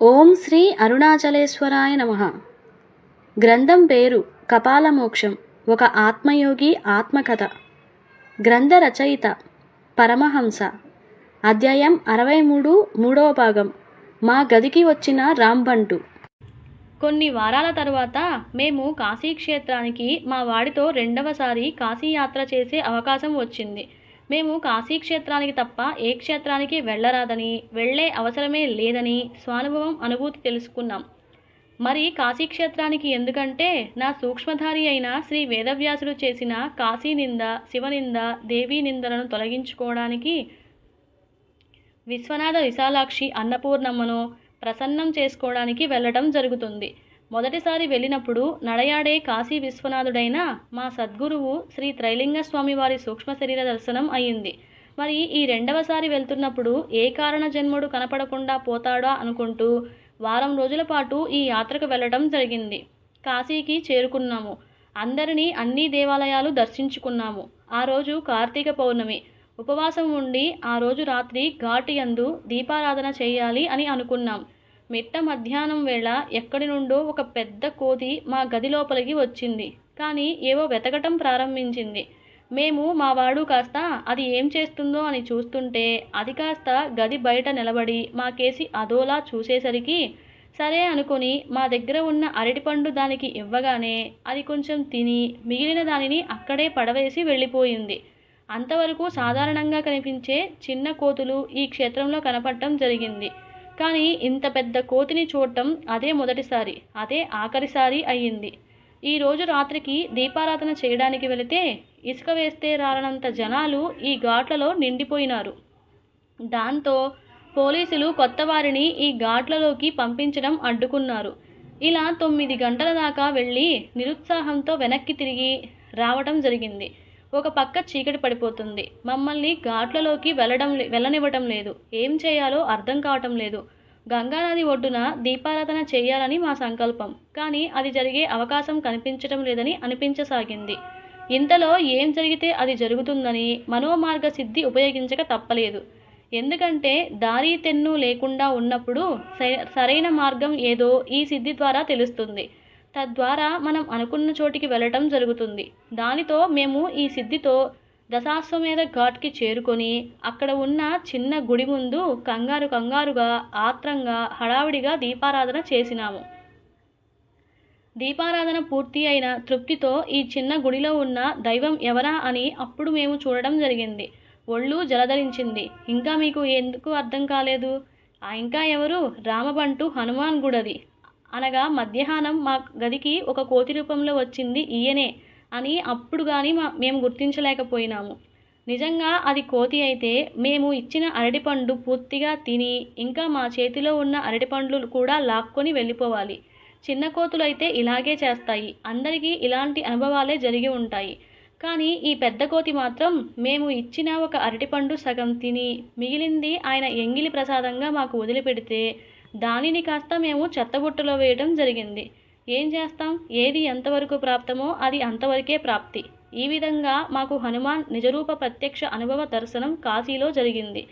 ఓం శ్రీ అరుణాచలేశ్వరాయ నమ. గ్రంథం పేరు కపాలమోక్షం ఒక ఆత్మయోగి ఆత్మకథ. గ్రంథ రచయిత పరమహంస. అధ్యాయం అరవై మూడు మూడవ భాగం మా గదికి వచ్చిన రాంబంటు. కొన్ని వారాల తరువాత మేము కాశీ క్షేత్రానికి మా వాడితో రెండవసారి కాశీయాత్ర చేసే అవకాశం వచ్చింది. మేము కాశీ క్షేత్రానికి తప్ప ఏ క్షేత్రానికి వెళ్ళరాదని వెళ్ళే అవసరమే లేదని స్వానుభవం అనుభూతి తెలుసుకున్నాం. మరి కాశీ క్షేత్రానికి ఎందుకంటే నా సూక్ష్మధారి అయిన శ్రీ వేదవ్యాసుడు చేసిన కాశీ నింద శివనింద దేవీ నిందలను తొలగించుకోవడానికి విశ్వనాథ విశాలాక్షి అన్నపూర్ణమ్మను ప్రసన్నం చేసుకోవడానికి వెళ్ళటం జరుగుతుంది. మొదటిసారి వెళ్ళినప్పుడు నడయాడే కాశీ విశ్వనాథుడైన మా సద్గురువు శ్రీ త్రైలింగ స్వామి వారి సూక్ష్మ శరీర దర్శనం అయింది మరి ఈ రెండవసారి వెళ్తున్నప్పుడు ఏ కారణ జన్ముడు కనపడకుండా పోతాడా అనుకుంటూ వారం రోజుల పాటు ఈ యాత్రకు వెళ్ళటం జరిగింది. కాశీకి చేరుకున్నాము. అందరినీ అన్ని దేవాలయాలు దర్శించుకున్నాము. ఆ రోజు కార్తీక పౌర్ణమి. ఉపవాసం ఉండి ఆ రోజు రాత్రి ఘాటి యందు దీపారాధన చేయాలి అని అనుకున్నాం. మిట్ట మధ్యాహ్నం వేళ ఎక్కడి నుండో ఒక పెద్ద కోతి మా గది లోపలికి వచ్చింది. కానీ ఏవో వెతకటం ప్రారంభించింది. మేము మా వాడు కాస్త అది ఏం చేస్తుందో అని చూస్తుంటే అది కాస్త గది బయట నిలబడి మా కేసి అదోలా చూసేసరికి సరే అనుకుని మా దగ్గర ఉన్న అరటిపండు దానికి ఇవ్వగానే అది కొంచెం తిని మిగిలిన దానిని అక్కడే పడవేసి వెళ్ళిపోయింది. అంతవరకు సాధారణంగా కనిపించే చిన్న కోతులు ఈ క్షేత్రంలో కనపడటం జరిగింది. కానీ ఇంత పెద్ద కోతిని చూడటం అదే మొదటిసారి అదే ఆఖరిసారి అయ్యింది. ఈ రోజు రాత్రికి దీపారాధన చేయడానికి వెళితే ఇసుక వేస్తే రాలనంత జనాలు ఈ ఘాట్లలో నిండిపోయినారు. దాంతో పోలీసులు కొత్త వారిని ఈ ఘాట్లలోకి పంపించడం అడ్డుకున్నారు. ఇలా తొమ్మిది గంటల దాకా వెళ్ళి నిరుత్సాహంతో వెనక్కి తిరిగి రావటం జరిగింది. ఒక పక్క చీకటి పడిపోతుంది. మమ్మల్ని ఘాట్లలోకి వెళ్ళడం లే- వెళ్ళనివ్వటం లేదు. ఏం చేయాలో అర్థం కావటం లేదు. గంగానది ఒడ్డున దీపారాధన చేయాలని మా సంకల్పం. కానీ అది జరిగే అవకాశం కనిపించటం లేదని అనిపించసాగింది. ఇంతలో ఏం జరిగితే అది జరుగుతుందని మనోమార్గ సిద్ధి ఉపయోగించక తప్పలేదు. ఎందుకంటే దారి తెన్ను లేకుండా ఉన్నప్పుడు సరైన మార్గం ఏదో ఈ సిద్ధి ద్వారా తెలుస్తుంది. తద్వారా మనం అనుకున్న చోటికి వెళ్ళటం జరుగుతుంది. దానితో మేము ఈ సిద్ధితో దశాశ్వమేధ ఘాట్కి చేరుకొని అక్కడ ఉన్న చిన్న గుడి ముందు కంగారు కంగారుగా ఆత్రంగా హడావిడిగా దీపారాధన చేసినాము. దీపారాధన పూర్తి అయిన తృప్తితో ఈ చిన్న గుడిలో ఉన్న దైవం ఎవరా అని అప్పుడు మేము చూడడం జరిగింది. ఒళ్ళు జలధరించింది. ఇంకా మీకు ఎందుకు అర్థం కాలేదు? ఆ ఇంకా ఎవరు? రామబంటు హనుమాన్ గుడది. అనగా మధ్యాహ్నం మా గదికి ఒక కోతి రూపంలో వచ్చింది ఈయనే అని అప్పుడు కానీ మా మేము గుర్తించలేకపోయినాము. నిజంగా అది కోతి అయితే మేము ఇచ్చిన అరటిపండు పూర్తిగా తిని ఇంకా మా చేతిలో ఉన్న అరటిపండ్లు కూడా లాక్కొని వెళ్ళిపోవాలి. చిన్న కోతులు అయితే ఇలాగే చేస్తాయి. అందరికీ ఇలాంటి అనుభవాలే జరిగి ఉంటాయి. కానీ ఈ పెద్ద కోతి మాత్రం మేము ఇచ్చిన ఒక అరటిపండు సగం తిని మిగిలింది ఆయన ఎంగిలి ప్రసాదంగా మాకు వదిలిపెడితే దానిని కాస్త మేము చెత్తబుట్టలో వేయడం జరిగింది. ఏం చేస్తాం? ఏది ఎంతవరకు ప్రాప్తమో అది అంతవరకే ప్రాప్తి. ఈ విధంగా మాకు హనుమాన్ నిజరూప ప్రత్యక్ష అనుభవ దర్శనం కాశీలో జరిగింది.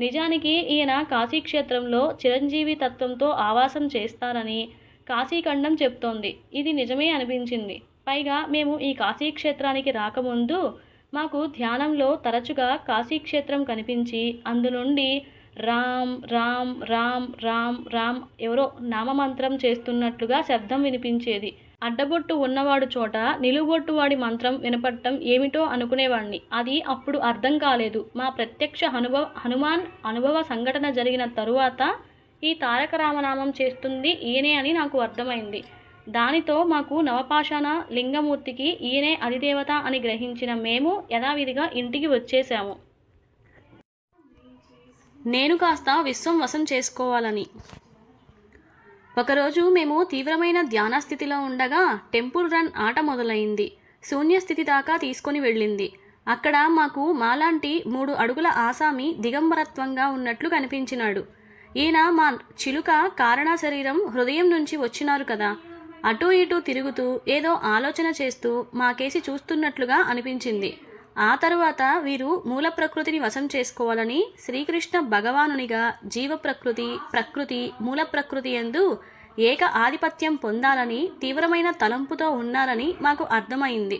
నిజానికి ఈయన కాశీక్షేత్రంలో చిరంజీవి తత్వంతో ఆవాసం చేస్తారని కాశీఖండం చెప్తోంది. ఇది నిజమే అనిపించింది. పైగా మేము ఈ కాశీక్షేత్రానికి రాకముందు మాకు ధ్యానంలో తరచుగా కాశీక్షేత్రం కనిపించి అందునుండి రామ్ రామ్ రామ్ రామ్ రామ్ ఎవరో నామమంత్రం చేస్తున్నట్లుగా శబ్దం వినిపించేది. అడ్డబొట్టు ఉన్నవాడు చోట నిలువొట్టు వాడి మంత్రం వినపడటం ఏమిటో అనుకునేవాణ్ణి. అది అప్పుడు అర్థం కాలేదు. మా ప్రత్యక్ష అనుభవ హనుమాన్ అనుభవ సంఘటన జరిగిన తరువాత ఈ తారక రామనామం చేస్తుంది ఈయనే అని నాకు అర్థమైంది. దానితో మాకు నవపాషాణ లింగమూర్తికి ఈయనే అధిదేవత అని గ్రహించిన మేము యథావిధిగా ఇంటికి వచ్చేసాము నేను కాస్త విశ్వం వశం చేసుకోవాలని. ఒకరోజు మేము తీవ్రమైన ధ్యాన స్థితిలో ఉండగా టెంపుల్ రన్ ఆట మొదలైంది. శూన్య స్థితి దాకా తీసుకొని వెళ్ళింది. అక్కడ మాకు మాలాంటి మూడు అడుగుల ఆసామి దిగంబరత్వంగా ఉన్నట్లు కనిపించినాడు. ఈయన మా చిలుక కారణ శరీరం హృదయం నుంచి వచ్చినారు కదా. అటూ ఇటూ తిరుగుతూ ఏదో ఆలోచన చేస్తూ మాకేసి చూస్తున్నట్లుగా అనిపించింది. ఆ తరువాత వీరు మూల ప్రకృతిని వశం చేసుకోవాలని శ్రీకృష్ణ భగవానునిగా జీవ ప్రకృతి ప్రకృతి మూల ప్రకృతి ఎందు ఏక ఆధిపత్యం పొందాలని తీవ్రమైన తలంపుతో ఉన్నారని మాకు అర్థమైంది.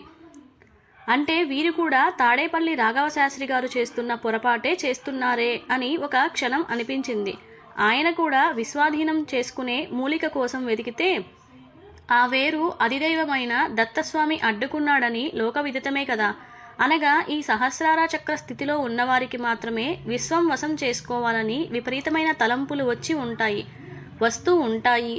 అంటే వీరు కూడా తాడేపల్లి రాఘవ శాస్త్రి గారు చేస్తున్న పొరపాటే చేస్తున్నారే అని ఒక క్షణం అనిపించింది. ఆయన కూడా విశ్వాధీనం చేసుకునే మూలిక కోసం వెతికితే ఆ వేరు అధిదైవమైన దత్తస్వామి అడ్డుకున్నాడని లోక విదితమే కదా. అనగా ఈ సహస్రార చక్ర స్థితిలో ఉన్నవారికి మాత్రమే విశ్వం వశం చేసుకోవాలని విపరీతమైన తలంపులు వచ్చి ఉంటాయి వస్తూ ఉంటాయి.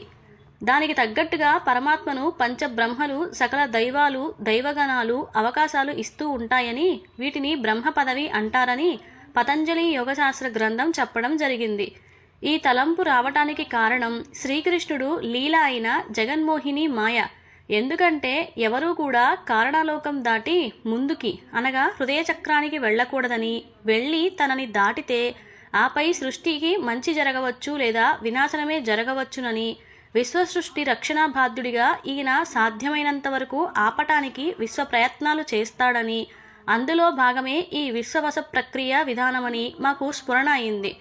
దానికి తగ్గట్టుగా పరమాత్మను పంచబ్రహ్మలు సకల దైవాలు దైవగణాలు అవకాశాలు ఇస్తూ ఉంటాయని వీటిని బ్రహ్మ పదవి అంటారని పతంజలి యోగశాస్త్ర గ్రంథం చెప్పడం జరిగింది. ఈ తలంపు రావటానికి కారణం శ్రీకృష్ణుడు లీల అయిన జగన్మోహిని మాయ. ఎందుకంటే ఎవరూ కూడా కారణాలోకం దాటి ముందుకి అనగా హృదయ చక్రానికి వెళ్ళకూడదని వెళ్ళి తనని దాటితే ఆపై సృష్టికి మంచి జరగవచ్చు లేదా వినాశనమే జరగవచ్చునని విశ్వసృష్టి రక్షణా బాధ్యుడిగా ఈయన సాధ్యమైనంత వరకు ఆపటానికి విశ్వ ప్రయత్నాలు చేస్తాడని అందులో భాగమే ఈ విశ్వవస ప్రక్రియ విధానమని మాకు స్ఫురణ అయింది.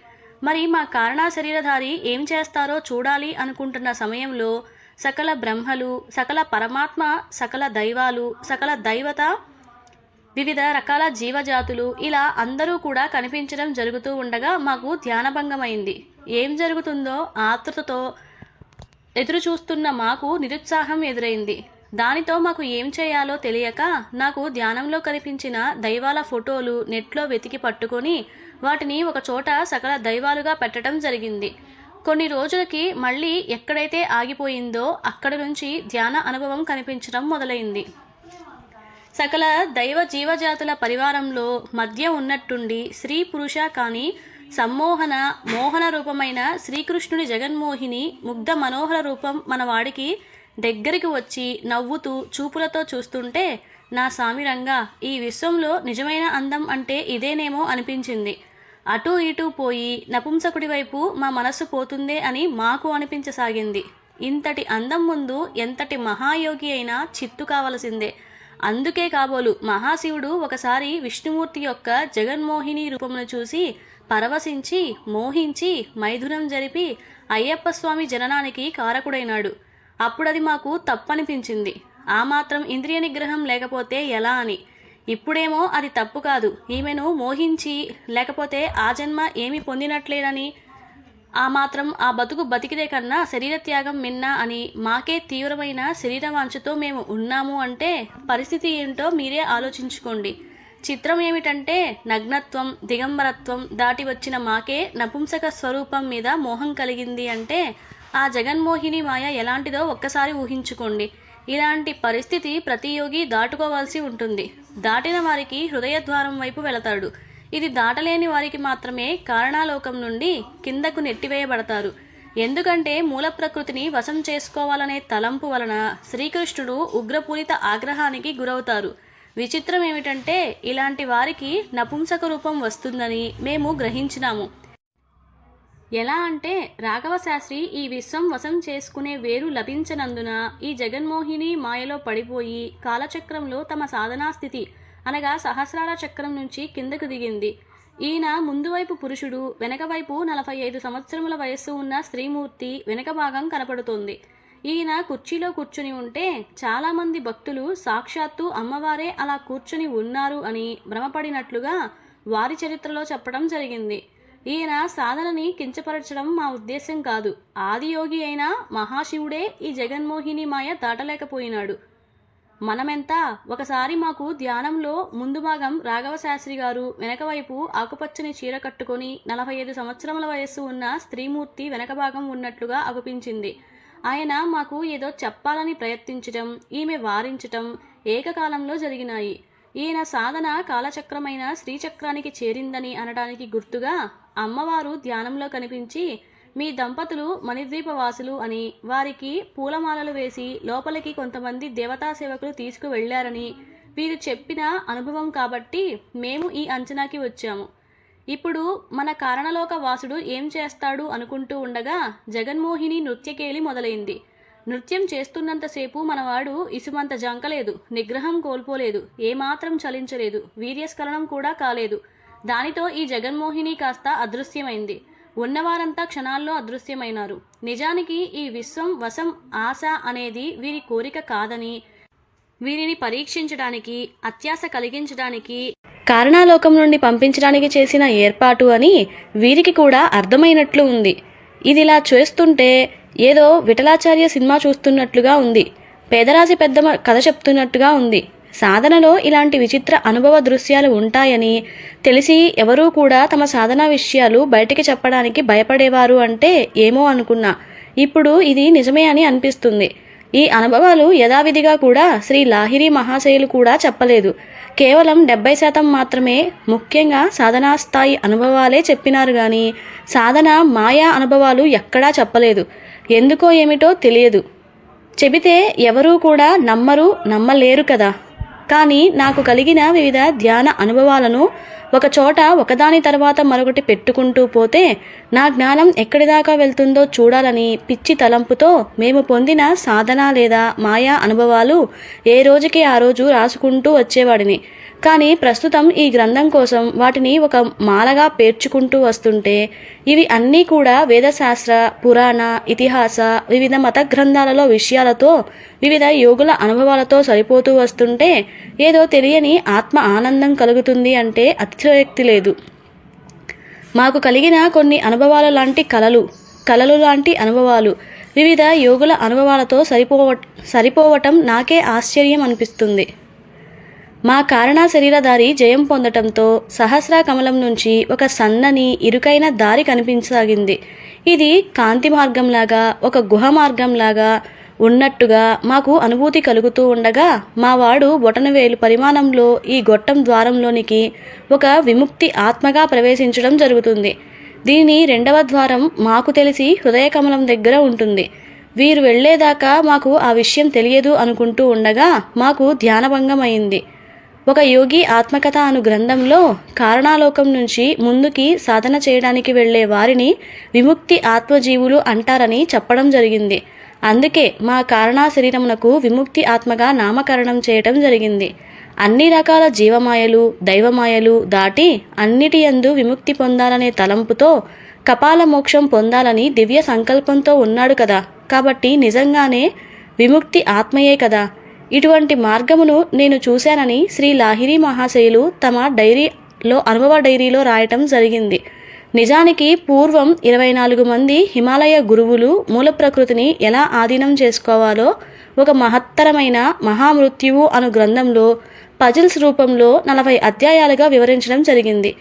మరి మా కారణ శరీరధారి ఏం చేస్తారో చూడాలి అనుకుంటున్న సమయంలో సకల బ్రహ్మలు సకల పరమాత్మ సకల దైవాలు సకల దైవత వివిధ రకాల జీవజాతులు ఇలా అందరూ కూడా కనిపించడం జరుగుతూ ఉండగా మాకు ధ్యానభంగమైంది. ఏం జరుగుతుందో ఆతృతతో ఎదురు చూస్తున్న మాకు నిరుత్సాహం ఎదురైంది. దానితో మాకు ఏం చేయాలో తెలియక నాకు ధ్యానంలో కనిపించిన దైవాల ఫోటోలు నెట్లో వెతికి పట్టుకొని వాటిని ఒక చోట సకల దైవాలుగా పెట్టడం జరిగింది. కొన్ని రోజులకి మళ్ళీ ఎక్కడైతే ఆగిపోయిందో అక్కడ నుంచి ధ్యాన అనుభవం కనిపించడం మొదలైంది. సకల దైవ జీవజాతుల పరివారంలో మధ్య ఉన్నట్టుండి స్త్రీ పురుష కానీ సమ్మోహన మోహన రూపమైన శ్రీకృష్ణుని జగన్మోహిని ముగ్ధ మనోహర రూపం మన వాడికి దగ్గరికి వచ్చి నవ్వుతూ చూపులతో చూస్తుంటే నా సామిరంగా ఈ విశ్వంలో నిజమైన అందం అంటే ఇదేనేమో అనిపించింది. అటూ ఇటూ పోయి నపుంసకుడి వైపు మా మనస్సు పోతుందే అని మాకు అనిపించసాగింది. ఇంతటి అందం ముందు ఎంతటి మహాయోగి అయినా చిత్తు కావలసిందే. అందుకే కాబోలు మహాశివుడు ఒకసారి విష్ణుమూర్తి యొక్క జగన్మోహిని రూపమును చూసి పరవశించి మోహించి మైథునం జరిపి అయ్యప్ప స్వామి జననానికి కారకుడైనాడు. అప్పుడది మాకు తప్పనిపించింది. ఆ మాత్రం ఇంద్రియ నిగ్రహం లేకపోతే ఎలా అని. ఇప్పుడేమో అది తప్పు కాదు. ఈమెను మోహించి లేకపోతే ఆ జన్మ ఏమి పొందినట్లేనని ఆ మాత్రం ఆ బతుకు బతికిదే కన్నా శరీర త్యాగం మిన్నా అని మాకే తీవ్రమైన శరీర వాంఛతో మేము ఉన్నాము అంటే పరిస్థితి ఏంటో మీరే ఆలోచించుకోండి. చిత్రం ఏమిటంటే నగ్నత్వం దిగంబరత్వం దాటి వచ్చిన మాకే నపుంసక స్వరూపం మీద మోహం కలిగింది అంటే ఆ జగన్మోహిని మాయ ఎలాంటిదో ఒక్కసారి ఊహించుకోండి. ఇలాంటి పరిస్థితి ప్రతి యోగి దాటుకోవాల్సి ఉంటుంది. దాటిన వారికి హృదయ ద్వారం వైపు వెళతాడు. ఇది దాటలేని వారికి మాత్రమే కారణాలోకం నుండి కిందకు నెట్టివేయబడతారు. ఎందుకంటే మూల ప్రకృతిని వశం చేసుకోవాలనే తలంపు వలన శ్రీకృష్ణుడు ఉగ్రపూరిత ఆగ్రహానికి గురవుతారు. విచిత్రం ఏమిటంటే ఇలాంటి వారికి నపుంసక రూపం వస్తుందని మేము గ్రహించినాము. ఎలా అంటే రాఘవ శాస్త్రి ఈ విశ్వం వశం చేసుకునే వేరు లభించనందున ఈ జగన్మోహిని మాయలో పడిపోయి కాలచక్రంలో తమ సాధనా స్థితి అనగా సహస్రార చక్రం నుంచి కిందకు దిగింది. ఈయన ముందు వైపు పురుషుడు వెనక వైపు నలభై ఐదు సంవత్సరముల వయస్సు ఉన్న స్త్రీమూర్తి వెనక భాగం కనపడుతోంది. ఈయన కుర్చీలో కూర్చుని ఉంటే చాలామంది భక్తులు సాక్షాత్తు అమ్మవారే అలా కూర్చుని ఉన్నారు అని భ్రమపడినట్లుగా వారి చరిత్రలో చెప్పడం జరిగింది. ఈయన సాధనని కించపరచడం మా ఉద్దేశం కాదు. ఆదియోగి అయిన మహాశివుడే ఈ జగన్మోహిని మాయ దాటలేకపోయినాడు. మనమెంత? ఒకసారి మాకు ధ్యానంలో ముందు భాగం రాఘవ శాస్త్రి గారు వెనక వైపు ఆకుపచ్చని చీర కట్టుకొని నలభై ఐదు సంవత్సరముల వయస్సు ఉన్న స్త్రీమూర్తి వెనక భాగం ఉన్నట్లుగా అగుపించింది. ఆయన మాకు ఏదో చెప్పాలని ప్రయత్నించటం ఈమె వారించటం ఏకకాలంలో జరిగినాయి. ఈయన సాధన కాలచక్రమైన శ్రీచక్రానికి చేరిందని అనడానికి గుర్తుగా అమ్మవారు ధ్యానంలో కనిపించి మీ దంపతులు మణిద్వీపవాసులు అని వారికి పూలమాలలు వేసి లోపలికి కొంతమంది దేవతా సేవకులు తీసుకువెళ్ళారని వీరు చెప్పిన అనుభవం కాబట్టి మేము ఈ అంచనాకి వచ్చాము. ఇప్పుడు మన కారణలోక వాసుడు ఏం చేస్తాడు అనుకుంటూ ఉండగా జగన్మోహిని నృత్యకేలి మొదలైంది. నృత్యం చేస్తున్నంతసేపు మనవాడు ఇసుమంత జంకలేదు నిగ్రహం కోల్పోలేదు ఏమాత్రం చలించలేదు వీర్యస్ఖలనం కూడా కాలేదు. దానితో ఈ జగన్మోహిని కాస్త అదృశ్యమైంది. ఉన్నవారంతా క్షణాల్లో అదృశ్యమైనారు. నిజానికి ఈ విశ్వం వశం ఆశ అనేది వీరి కోరిక కాదని వీరిని పరీక్షించడానికి అత్యాశ కలిగించడానికి కారణాలోకం నుండి పంపించడానికి చేసిన ఏర్పాటు అని వీరికి కూడా అర్థమైనట్లు ఉంది. ఇదిలా చేస్తుంటే ఏదో విఠలాచార్య సినిమా చూస్తున్నట్లుగా ఉంది. పేదరాశి పెద్ద కథ చెప్తున్నట్టుగా ఉంది. సాధనలో ఇలాంటి విచిత్ర అనుభవ దృశ్యాలు ఉంటాయని తెలిసి ఎవరూ కూడా తమ సాధన విషయాలు బయటికి చెప్పడానికి భయపడేవారు అంటే ఏమో అనుకున్నా. ఇప్పుడు ఇది నిజమే అని అనిపిస్తుంది. ఈ అనుభవాలు యథావిధిగా కూడా శ్రీ లాహిరి మహాశయులు కూడా చెప్పలేదు. కేవలం డెబ్బై శాతం మాత్రమే ముఖ్యంగా సాధనా స్థాయి అనుభవాలే చెప్పినారు కానీ సాధన మాయా అనుభవాలు ఎక్కడా చెప్పలేదు. ఎందుకో ఏమిటో తెలియదు. చెబితే ఎవరూ కూడా నమ్మరు నమ్మలేరు కదా. కానీ నాకు కలిగిన వివిధ ధ్యాన అనుభవాలను ఒక చోట ఒకదాని తర్వాత మరొకటి పెట్టుకుంటూ పోతే నా జ్ఞానం ఎక్కడి దాకా వెళ్తుందో చూడాలని పిచ్చి తలంపుతో మేము పొందిన సాధన లేదా మాయా అనుభవాలు ఏ రోజుకి ఆ రోజు రాసుకుంటూ వచ్చేవాడిని. కానీ ప్రస్తుతం ఈ గ్రంథం కోసం వాటిని ఒక మాలగా పేర్చుకుంటూ వస్తుంటే ఇవి అన్నీ కూడా వేదశాస్త్ర పురాణ ఇతిహాస వివిధ మత గ్రంథాలలో విషయాలతో వివిధ యోగుల అనుభవాలతో సరిపోతూ వస్తుంటే ఏదో తెలియని ఆత్మ ఆనందం కలుగుతుంది అంటే అతిశయోక్తి లేదు. మాకు కలిగిన కొన్ని అనుభవాల లాంటి కలలు కలలు లాంటి అనుభవాలు వివిధ యోగుల అనుభవాలతో సరిపోవ సరిపోవటం నాకే ఆశ్చర్యం అనిపిస్తుంది. మా కారణ శరీరధారి జయం పొందటంతో సహస్రా కమలం నుంచి ఒక సన్నని ఇరుకైన దారి కనిపించసాగింది. ఇది కాంతి మార్గంలాగా ఒక గుహ మార్గంలాగా ఉన్నట్టుగా మాకు అనుభూతి కలుగుతూ ఉండగా మా వాడు బొటనవేలు పరిమాణంలో ఈ గొట్టం ద్వారంలోనికి ఒక విముక్తి ఆత్మగా ప్రవేశించడం జరుగుతుంది. దీని రెండవ ద్వారం మాకు తెలిసి హృదయ కమలం దగ్గర ఉంటుంది. వీరు వెళ్ళేదాకా మాకు ఆ విషయం తెలియదు అనుకుంటూ ఉండగా మాకు ధ్యానభంగం అయింది ఒక యోగి ఆత్మకథ అను గ్రంథంలో కారణాలోకం నుంచి ముందుకి సాధన చేయడానికి వెళ్ళే వారిని విముక్తి ఆత్మజీవులు అంటారని చెప్పడం జరిగింది. అందుకే మా కారణా శరీరమునకు విముక్తి ఆత్మగా నామకరణం చేయటం జరిగింది. అన్ని రకాల జీవమాయలు దైవమాయలు దాటి అన్నిటి యందు విముక్తి పొందాలనే తలంపుతో కపాల మోక్షం పొందాలని దివ్య సంకల్పంతో ఉన్నాడు కదా. కాబట్టి నిజంగానే విముక్తి ఆత్మయే కదా. ఇటువంటి మార్గమును నేను చూశానని శ్రీ లాహిరి మహాశయులు తమ డైరీలో అనుభవ డైరీలో రాయటం జరిగింది. నిజానికి పూర్వం ఇరవై నాలుగు మంది హిమాలయ గురువులు మూల ప్రకృతిని ఎలా ఆధీనం చేసుకోవాలో ఒక మహత్తరమైన మహామృత్యువు అను గ్రంథంలో పజిల్స్ రూపంలో నలభై అధ్యాయాలుగా వివరించడం జరిగింది.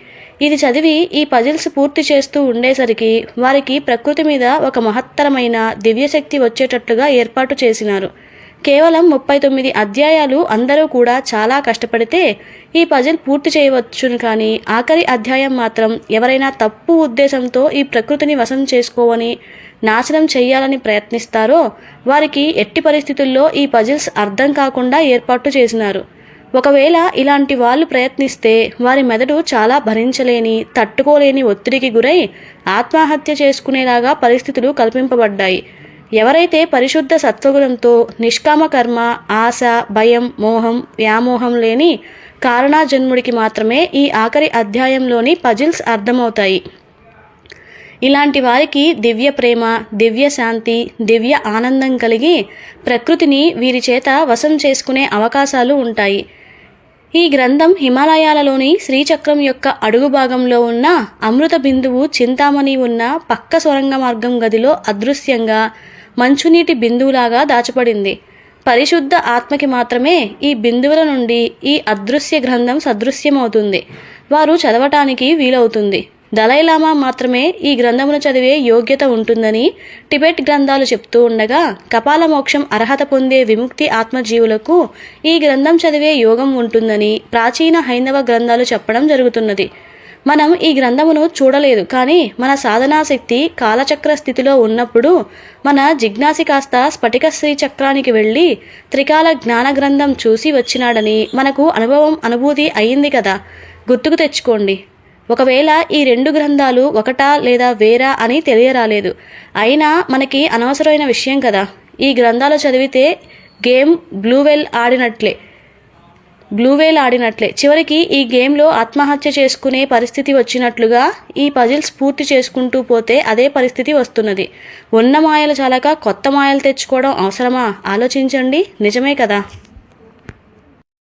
ఇది చదివి ఈ పజిల్స్ పూర్తి చేస్తూ ఉండేసరికి వారికి ప్రకృతి మీద ఒక మహత్తరమైన దివ్యశక్తి వచ్చేటట్లుగా ఏర్పాటు చేసినారు. కేవలం ముప్పై తొమ్మిది అధ్యాయాలు అందరూ కూడా చాలా కష్టపడితే ఈ పజిల్ పూర్తి చేయవచ్చును కానీ ఆఖరి అధ్యాయం మాత్రం ఎవరైనా తప్పు ఉద్దేశంతో ఈ ప్రకృతిని వశం చేసుకోవని నాశనం చేయాలని ప్రయత్నిస్తారో వారికి ఎట్టి పరిస్థితుల్లో ఈ పజిల్స్ అర్థం కాకుండా ఏర్పాటు చేసినారు. ఒకవేళ ఇలాంటి వాళ్ళు ప్రయత్నిస్తే వారి మెదడు చాలా భరించలేని తట్టుకోలేని ఒత్తిడికి గురై ఆత్మహత్య చేసుకునేలాగా పరిస్థితులు కల్పింపబడ్డాయి. ఎవరైతే పరిశుద్ధ సత్వగుణంతో నిష్కామ కర్మ ఆశ భయం మోహం వ్యామోహం లేని కారణాజన్ముడికి మాత్రమే ఈ ఆఖరి అధ్యాయంలోని పజిల్స్ అర్థమవుతాయి. ఇలాంటి వారికి దివ్య ప్రేమ దివ్య శాంతి దివ్య ఆనందం కలిగి ప్రకృతిని వీరి చేత వశం చేసుకునే అవకాశాలు ఉంటాయి. ఈ గ్రంథం హిమాలయాలలోని శ్రీచక్రం యొక్క అడుగు భాగంలో ఉన్న అమృత బిందువు చింతామణి ఉన్న పక్క సొరంగ మార్గం గదిలో అదృశ్యంగా మంచునీటి బిందువులాగా దాచబడింది. పరిశుద్ధ ఆత్మకి మాత్రమే ఈ బిందువుల నుండి ఈ అదృశ్య గ్రంథం సదృశ్యమవుతుంది. వారు చదవటానికి వీలవుతుంది. దలైలామా మాత్రమే ఈ గ్రంథమును చదివే యోగ్యత ఉంటుందని టిబెట్ గ్రంథాలు చెప్తూ ఉండగా కపాల మోక్షం అర్హత పొందే విముక్తి ఆత్మజీవులకు ఈ గ్రంథం చదివే యోగం ఉంటుందని ప్రాచీన హైందవ గ్రంథాలు చెప్పడం జరుగుతున్నది. మనం ఈ గ్రంథమును చూడలేదు కానీ మన సాధనాశక్తి కాలచక్ర స్థితిలో ఉన్నప్పుడు మన జిజ్ఞాసి కాస్త స్ఫటిక శ్రీ చక్రానికి వెళ్ళి త్రికాల జ్ఞాన గ్రంథం చూసి వచ్చినాడని మనకు అనుభవం అనుభూతి అయింది కదా. గుర్తుకు తెచ్చుకోండి. ఒకవేళ ఈ రెండు గ్రంథాలు ఒకటా లేదా వేరా అని తెలియరాలేదు. అయినా మనకి అనవసరమైన విషయం కదా. ఈ గ్రంథాలు చదివితే గేమ్ బ్లూవెల్ ఆడినట్లే. బ్లూవేల్ ఆడినట్లే చివరికి ఈ గేమ్లో ఆత్మహత్య చేసుకునే పరిస్థితి వచ్చినట్లుగా ఈ పజిల్స్ పూర్తి చేసుకుంటూ పోతే అదే పరిస్థితి వస్తున్నది. ఉన్న మాయలు చాలక కొత్త మాయలు తెచ్చుకోవడం అవసరమా? ఆలోచించండి. నిజమే కదా?